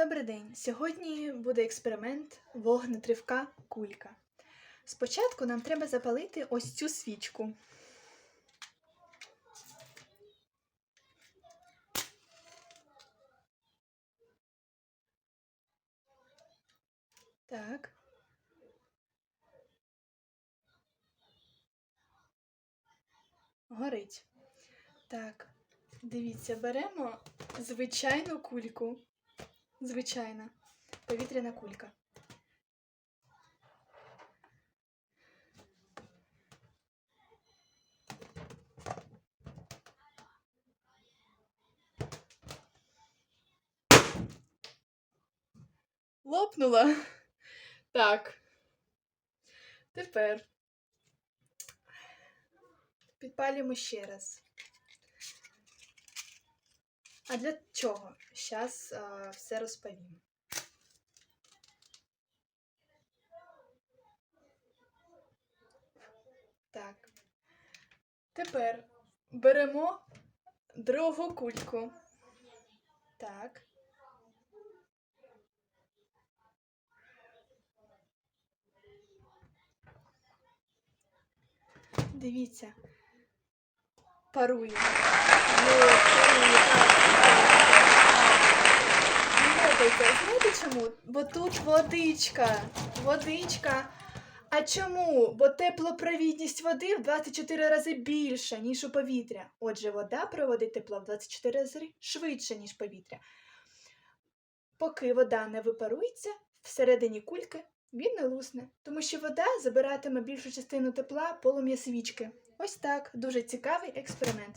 Добрий день! Сьогодні буде експеримент вогнетривка кулька. Спочатку нам треба запалити ось цю свічку. Так. Горить. Так, дивіться, беремо звичайну кульку. Звичайна повітряна кулька. Лопнула. Так. Тепер підпалюємо ще раз. А для чого? Зараз все розповім. Так. Тепер беремо другу кульку. Так. Дивіться. Парує. Лопається. Знаєте чому? Бо тут водичка. Водичка. А чому? Бо теплопровідність води в 24 рази більша, ніж у повітря. Отже, вода проводить тепло в 24 рази швидше, ніж повітря. Поки вода не випарується, всередині кульки він не лусне, тому що вода забиратиме більшу частину тепла полум'я свічки. Ось так, дуже цікавий експеримент.